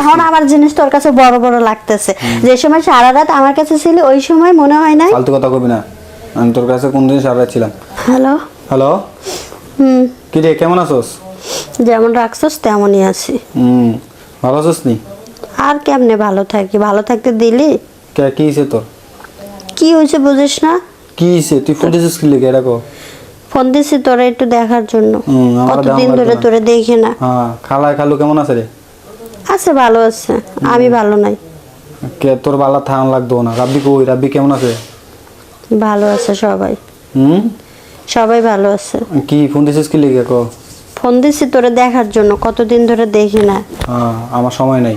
এখন আমার জিনিস তোর কাছে বড় বড় লাগতেছে। যে সময় সারা রাত আমার কাছে ছিল ওই সময় মনে হয় নাই? ফালতু কথা কবি না। আমি তোর কাছে কোন দিন সারা রাত ছিলাম। হ্যালো? হ্যালো? হুম। কি রে কেমন আছোস? যেমন রাখছস তেমনই আছি। হুম। ভালো আছোস নি? আর কেমনে ভালো থাকি? ভালো থাকতে দিলি? কে কি হয়েছে তোর? কি হয়েছে বুঝিস না? কি হয়েছে তুই ফোন দিছিস কি লেগে? এরকম। ফোন দিছি তোরা একটু দেখার জন্য। কতদিন ধরে না। তোরে দেখি না। হ্যাঁ খালা খালু কেমন আছে রে? আছে ভালো আছে। আমি ভালো নাই। কে তোর বালা থান লাগতো না? রাব্বি কই? রাব্বি কেমন আছে? ভালো আছে সবাই। হুম? সবাই ভালো আছে। কি ফোন দিছিস কি লেগে কো? ফোন দিছি তোরে দেখার জন্য কতদিন ধরে দেখি না। হ্যাঁ আমার সময় নাই।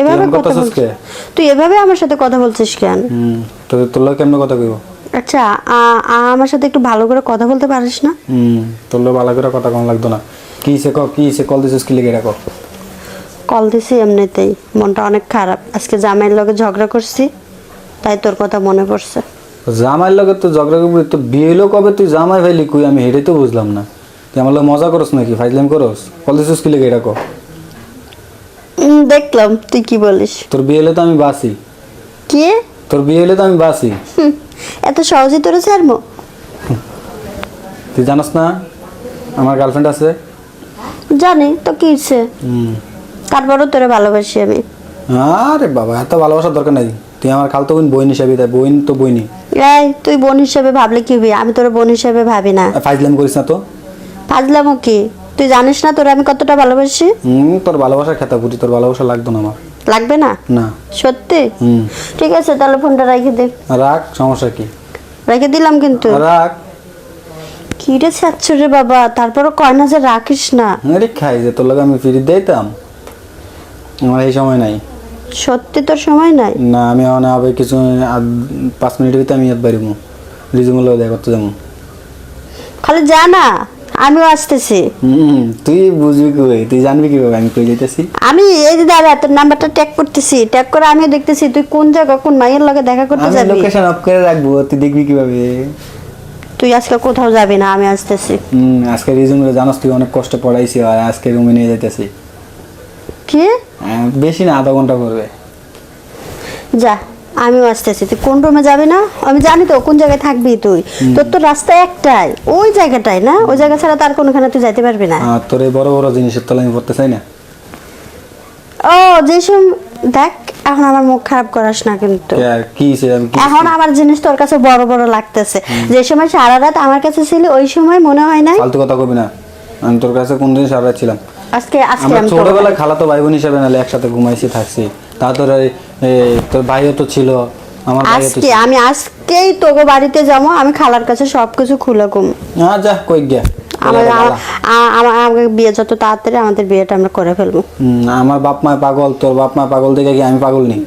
এভাবে কথা বলছিস কে? তুই এভাবে আমার সাথে কথা বলছিস কেন? হুম তো তোর লোক কেমন কথা কইব? আচ্ছা আমার সাথে একটু ভালো করে কথা বলতে পারিস না? হুম তোর লোক ভালো করে কথা কম লাগতো না। কি সে ক? কি হয়েছে কল দিছিস কি লেগে রাখো কল দিছি এমনিতেই। মনটা অনেক খারাপ। আজকে জামাইয়ের লগে ঝগড়া করছি তাই তোর কথা মনে পড়ছে। জামাইয়ের লগে তো ঝগড়া করবি তো বিয়ে হলো কবে? তুই জামাই ভাইলি কই আমি হেঁটে তো বুঝলাম না। তুই আমার লোক মজা করস নাকি? ফাইজলাম করস? কল দিছিস কি লেগে রাখো উম, দেখলাম। তুই কি বলিস? তোর বিয়ে হলে তো আমি বাসি কে? তোর বিয়ে হলে তো আমি বাসি এত সহজে তোরে ছাড়বো? তুই জানাস না? আমার গার্লফ্রেন্ড আছে। জানি তো কি হচ্ছে হুম তারপরও তোরে ভালোবাসি আমি। আরে বাবা এত ভালোবাসার দরকার নাই। তুই আমার খালতো বোন বোন হিসাবে তাই বোন তো বইনি এই তুই বোন হিসেবে ভাবলে কি হবে? আমি তোর বোন হিসেবে ভাবি না। ফাজলাম করিস না তো। ফাজলামো কি? তুই জানিস না তোর আমি কতটা ভালোবাসি? হুম তোর ভালোবাসা খেতা বুঝি তোর ভালোবাসা লাগতো না আমার। লাগবে না? না। সত্যি? হুম। ঠিক আছে তাহলে ফোনটা রেখে দে। রাখ সমস্যা কি? রেখে দিলাম কিন্তু। রাখ। কি রে বাবা তারপরও কয় না যে রাখিস না। আরে খাই যে তোর লাগে আমি ফিরে দিতাম। আমার এই সময় নাই। সত্যি তোর সময় নাই? না আমি মানে আবার কিছু পাঁচ মিনিটের ভিতরে আমি ইয়াদ বাড়িব রিজুমুল দেখা করতে যাব। খালি যা না আমিও আসতেছি। হুম তুই বুঝবি কি ভাই তুই জানবি কীভাবে আমি কই যেতেছি আমি এই যে দাঁড়া তোর নাম্বারটা ট্যাগ করতেছি। ট্যাগ করে আমিও দেখতেছি তুই কোন জায়গা কোন মাইয়ের লগে দেখা করতে যাবি? আমি লোকেশন অফ করে রাখব তুই দেখবি কীভাবে? তুই আজকে কোথাও যাবি না আমি আসতেছি। হুম আজকে রিজুমুলে জানাস তুই অনেক কষ্ট পড়াইছি আর আজকে রুমে নিয়ে যেতেছি কি? হ্যাঁ, বেশি না আধা ঘণ্টা করবে। যা আমিও আসতেছি। তুই কোন রুমে যাবি না? আমি জানি তো কোন জায়গায় থাকবি তুই। তোর তো রাস্তা একটাই। ওই জায়গাটাই না? ওই জায়গা ছাড়া তার কোনখানে তুই যাইতে পারবি না। তোর এই বড় বড় জিনিসের তলা আমি পড়তে চাই না? ও যেসব দেখ এখন আমার মুখ খারাপ করাস না কিন্তু। এখন আমার জিনিস তোর কাছে বড় বড় লাগতেছে। যে সময় সারা রাত আমার কাছে ছিল ওই সময় মনে হয় নাই ফালতু কথা কবি না। আমি তোর কাছে কোন দিন সারা ছিলাম। আজকে আজকে আমরা ছোটবেলায় খালাতো ভাই বোন হিসেবে নালে একসাথে ঘুমাইছি থাকছি। তা তোর তোর ভাইও তো ছিল আমার ভাইও তো আজকে আমি আজকেই তোকে বাড়িতে যাব আমি খালার কাছে সবকিছু খুলে কম না যা কই গিয়া। আমাকে বিয়ে যত তাড়াতাড়ি আমাদের বিয়েটা আমরা করে ফেলব। আমার বাপ মা পাগল তোর বাপ মা পাগল দেখে কি আমি পাগল নেই?